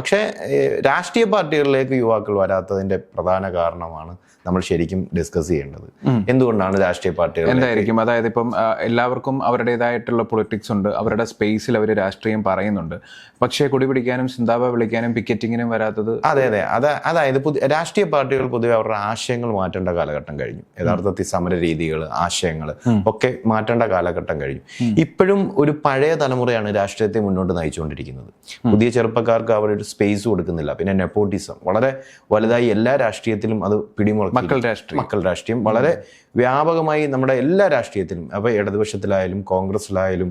പക്ഷേ രാഷ്ട്രീയ പാർട്ടികളിലേക്ക് യുവാക്കൾ വരാത്തതിന്റെ പ്രധാന കാരണമാണ് നമ്മൾ ശരിക്കും ഡിസ്കസ് ചെയ്യേണ്ടത്. എന്തുകൊണ്ടാണ് രാഷ്ട്രീയ പാർട്ടികൾ എന്തായിരിക്കും? അതായത് ഇപ്പം എല്ലാവർക്കും അവരുടേതായിട്ടുള്ള പൊളിറ്റിക്സ് ഉണ്ട്. അവരുടെ സ്പേസിൽ അവർ രാഷ്ട്രീയം പറയുന്നുണ്ട്. പക്ഷേ കൊടി പിടിക്കാനും സിന്താബ വിളിക്കാനും പിക്കറ്റിങ്ങിനും വരാത്തത് അതെ അതെ. അത് അതായത് പുതിയ രാഷ്ട്രീയ പാർട്ടികൾ പൊതുവെ അവരുടെ ആശയങ്ങൾ മാറ്റേണ്ട കാലഘട്ടം കഴിഞ്ഞു. യഥാർത്ഥത്തിൽ സമര രീതികൾ ആശയങ്ങൾ ഒക്കെ മാറ്റേണ്ട കാലഘട്ടം കഴിഞ്ഞു. ഇപ്പോഴും ഒരു പഴയ തലമുറയാണ് രാഷ്ട്രീയത്തെ മുന്നോട്ട് നയിച്ചുകൊണ്ടിരിക്കുന്നത്. പുതിയ ചെറുപ്പക്കാർക്ക് അവരൊരു സ്പേസ് കൊടുക്കുന്നില്ല. പിന്നെ നെപ്പോട്ടിസം വളരെ വലുതായി എല്ലാ രാഷ്ട്രീയത്തിലും അത് പിടിമുറക്കും. മക്കൾ രാഷ്ട്രീയം. മക്കൾ രാഷ്ട്രീയം. വളരെ വ്യാപകമായി നമ്മുടെ എല്ലാ രാഷ്ട്രീയത്തിലും അപ്പോൾ ഇടതുപക്ഷത്തിലായാലും കോൺഗ്രസിലായാലും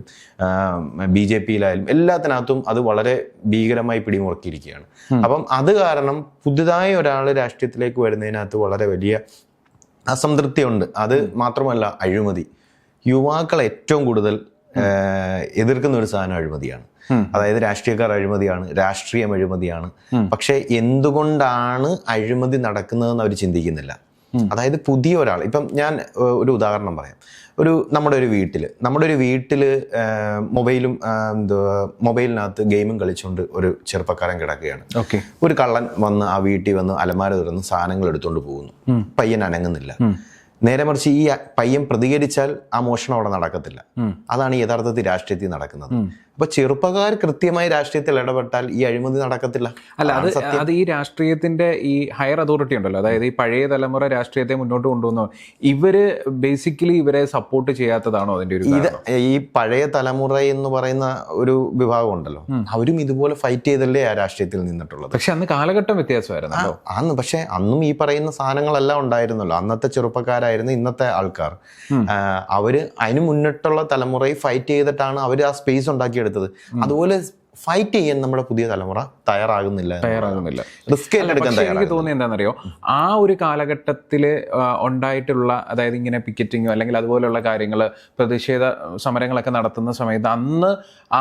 ബി ജെ പിയിലായാലും എല്ലാത്തിനകത്തും അത് വളരെ ഭീകരമായി പിടിമുറക്കിയിരിക്കുകയാണ്. അപ്പം അത് കാരണം പുതുതായി ഒരാൾ രാഷ്ട്രീയത്തിലേക്ക് വരുന്നതിനകത്ത് വളരെ വലിയ അസംതൃപ്തിയുണ്ട്. അത് മാത്രമല്ല അഴിമതി. യുവാക്കൾ ഏറ്റവും കൂടുതൽ എതിർക്കുന്ന ഒരു സാധനം അഴിമതിയാണ്. അതായത് രാഷ്ട്രീയക്കാർ അഴിമതിയാണ് രാഷ്ട്രീയം അഴിമതിയാണ്. പക്ഷെ എന്തുകൊണ്ടാണ് അഴിമതി നടക്കുന്നതെന്ന് അവർ ചിന്തിക്കുന്നില്ല. അതായത് പുതിയ ഒരാൾ ഇപ്പം ഞാൻ ഒരു ഉദാഹരണം പറയാം. ഒരു നമ്മുടെ ഒരു വീട്ടിൽ നമ്മുടെ ഒരു വീട്ടിൽ മൊബൈലും എന്തുവാ മൊബൈലിനകത്ത് ഗെയിമും കളിച്ചുകൊണ്ട് ഒരു ചെറുപ്പക്കാരൻ കിടക്കുകയാണ്. ഓക്കെ. ഒരു കള്ളൻ വന്ന് ആ വീട്ടിൽ വന്ന് അലമാര തുറന്ന് സാധനങ്ങൾ എടുത്തുകൊണ്ട് പോകുന്നു. പയ്യൻ അനങ്ങുന്നില്ല. നേരെ മറിച്ച് ഈ പയ്യൻ പ്രതികരിച്ചാൽ ആ മോഷണം അവിടെ നടക്കത്തില്ല. അതാണ് യഥാർത്ഥത്തിൽ രാഷ്ട്രീയത്തിൽ നടക്കുന്നത്. അപ്പൊ ചെറുപ്പക്കാർ കൃത്യമായി രാഷ്ട്രീയത്തിൽ ഇടപെട്ടാൽ ഈ അഴിമതി നടക്കത്തില്ല. അല്ല അത് അത് ഈ രാഷ്ട്രീയത്തിന്റെ ഈ ഹയർ അതോറിറ്റി ഉണ്ടല്ലോ. അതായത് ഈ പഴയ തലമുറ രാഷ്ട്രീയത്തെ മുന്നോട്ട് കൊണ്ടുവന്നു ഇവർ ബേസിക്കലി ഇവരെ സപ്പോർട്ട് ചെയ്യാത്തതാണോ അതിന്റെ ഒരു ഇത്? ഈ പഴയ തലമുറ എന്ന് പറയുന്ന ഒരു വിഭാഗം ഉണ്ടല്ലോ. അവരും ഇതുപോലെ ഫൈറ്റ് ചെയ്തല്ലേ ആ രാഷ്ട്രീയത്തിൽ നിന്നിട്ടുള്ളത്? പക്ഷെ അന്ന് കാലഘട്ടം വ്യത്യാസമായിരുന്നു അന്ന് പക്ഷെ അന്നും ഈ പറയുന്ന സാധനങ്ങളെല്ലാം ഉണ്ടായിരുന്നല്ലോ. അന്നത്തെ ചെറുപ്പക്കാരായിരുന്നു ഇന്നത്തെ ആൾക്കാർ. അവർ അവർ അതിന് മുന്നിട്ടുള്ള തലമുറയിൽ ഫൈറ്റ് ചെയ്തിട്ടാണ് അവർ ആ സ്പേസ് ഉണ്ടാക്കിയെടുത്തത്. അതുപോലെ ഫൈറ്റ് ചെയ്യാൻ നമ്മുടെ പുതിയ തലമുറ തയ്യാറാകുന്നില്ല തയ്യാറാകുന്നില്ല. റിസ്ക് പക്ഷേ എനിക്ക് തോന്നി എന്താണെന്നറിയോ? ആ ഒരു കാലഘട്ടത്തിൽ ഉണ്ടായിട്ടുള്ള അതായത് ഇങ്ങനെ പിക്കറ്റിങ്ങോ അല്ലെങ്കിൽ അതുപോലെയുള്ള കാര്യങ്ങൾ പ്രതിഷേധ സമരങ്ങളൊക്കെ നടത്തുന്ന സമയത്ത് അന്ന്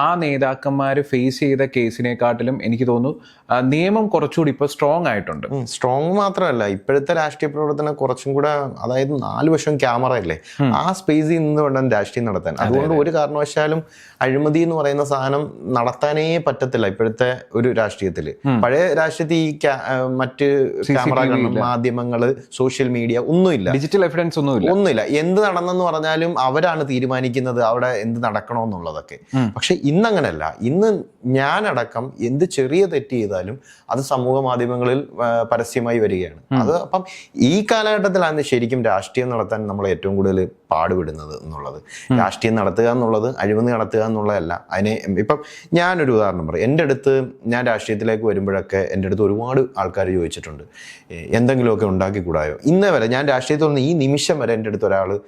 ആ നേതാക്കന്മാർ ഫേസ് ചെയ്ത കേസിനെക്കാട്ടിലും എനിക്ക് തോന്നുന്നു നിയമം കുറച്ചുകൂടി ഇപ്പോൾ സ്ട്രോങ് ആയിട്ടുണ്ട്. സ്ട്രോങ് മാത്രമല്ല ഇപ്പോഴത്തെ രാഷ്ട്രീയ പ്രവർത്തനം കുറച്ചും കൂടെ അതായത് നാല് വർഷം ക്യാമറ അല്ലേ? ആ സ്പേസിൽ നിന്ന് വേണം രാഷ്ട്രീയം നടത്താൻ. അതുകൊണ്ട് ഒരു കാരണവശാലും അഴിമതി എന്ന് പറയുന്ന സാധനം നടത്താനേ പറ്റത്തില്ല ഇപ്പോഴത്തെ ഒരു രാഷ്ട്രീയത്തിൽ പഴയ രാഷ്ട്രീയത്തിൽ ഈ മറ്റ് മാധ്യമങ്ങൾ മാധ്യമങ്ങൾ സോഷ്യൽ മീഡിയ ഒന്നുമില്ല. ഡിജിറ്റൽ എവിഡൻസ് ഒന്നുമില്ല. ഒന്നുമില്ല. എന്ത് നടന്നെന്ന് പറഞ്ഞാലും അവരാണ് തീരുമാനിക്കുന്നത് അവിടെ എന്ത് നടക്കണമെന്നുള്ളതൊക്കെ. പക്ഷെ ഇന്നങ്ങനല്ല. ഇന്ന് ഞാനടക്കം എന്ത് ചെറിയ തെറ്റ് ചെയ്താലും അത് സമൂഹ മാധ്യമങ്ങളിൽ പരസ്യമായി വരികയാണ്. അത് അപ്പം ഈ കാലഘട്ടത്തിലാണ് ശരിക്കും രാഷ്ട്രീയം നടത്താൻ നമ്മൾ ഏറ്റവും കൂടുതൽ പാടുപെടുന്നത് എന്നുള്ളത്. രാഷ്ട്രീയം നടത്തുക എന്നുള്ളത് അഴിമതി നടത്തുക എന്നുള്ളതല്ല. അതിനെ ഇപ്പം ഞാനൊരു ഉദാഹരണം പറയും. എന്റെ അടുത്ത് ഞാൻ രാഷ്ട്രീയത്തിലേക്ക് വരുമ്പോഴൊക്കെ എന്റെ അടുത്ത് ഒരുപാട് ആൾക്കാർ ചോദിച്ചിട്ടുണ്ട്. "ഏ, എന്തെങ്കിലുമൊക്കെ ഉണ്ടാക്കിക്കൂടായോ? ഇന്നേ വരെ ഞാൻ രാഷ്ട്രീയത്തിൽ നിന്ന് ഈ നിമിഷം വരെ എന്റെ അടുത്ത് ഒരാൾ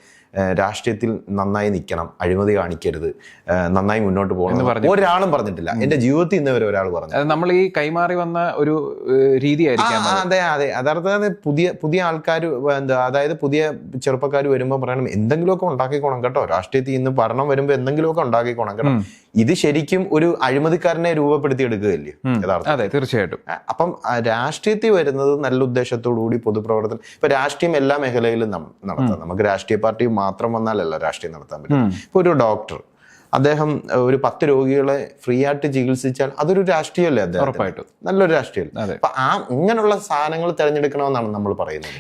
രാഷ്ട്രീയത്തിൽ നന്നായി നിൽക്കണം അഴിമതി കാണിക്കരുത് നന്നായി മുന്നോട്ട് പോകണം ഒരാളും പറഞ്ഞിട്ടില്ല. എന്റെ ജീവിതത്തിൽ ഇന്ന് വരെ ഒരാൾ പറഞ്ഞു നമ്മൾ ഈ കൈമാറി വന്ന ഒരു രീതി രീതിയായിരിക്കാം അതെ. അതെ അതർത്ഥം പുതിയ പുതിയ ആൾക്കാർ എന്താ അതായത് പുതിയ ചെറുപ്പക്കാർ വരുമ്പോൾ പറയണം എന്തെങ്കിലുമൊക്കെ ഉണ്ടാക്കിക്കോണം കേട്ടോ. രാഷ്ട്രീയത്തിൽ ഇന്ന് ഭരണം വരുമ്പോൾ എന്തെങ്കിലുമൊക്കെ ഉണ്ടാക്കിക്കോണം കേട്ടോ. ഇത് ശരിക്കും ഒരു അഴിമതിക്കാരനെ രൂപപ്പെടുത്തി എടുക്കുകയല്ലേ യഥാർത്ഥം അതെ തീർച്ചയായിട്ടും. അപ്പം രാഷ്ട്രീയത്തിൽ വരുന്നത് നല്ല ഉദ്ദേശത്തോടു കൂടി പൊതുപ്രവർത്തനം ഇപ്പൊ രാഷ്ട്രീയം എല്ലാ മേഖലയിലും നടത്താം. നമുക്ക് രാഷ്ട്രീയ പാർട്ടി മാത്രം വന്നാലല്ല രാഷ്ട്രീയം നടത്താൻ പറ്റും. ഇപ്പൊ ഒരു ഡോക്ടർ അദ്ദേഹം ഒരു പത്ത് രോഗികളെ ഫ്രീ ആയിട്ട് ചികിത്സിച്ചാൽ അതൊരു രാഷ്ട്രീയമല്ലേ അദ്ദേഹം ഉറപ്പായിട്ടും. നല്ലൊരു രാഷ്ട്രീയം. അപ്പൊ ആ ഇങ്ങനെയുള്ള സാധനങ്ങൾ തിരഞ്ഞെടുക്കണമെന്നാണ് നമ്മൾ പറയുന്നത്.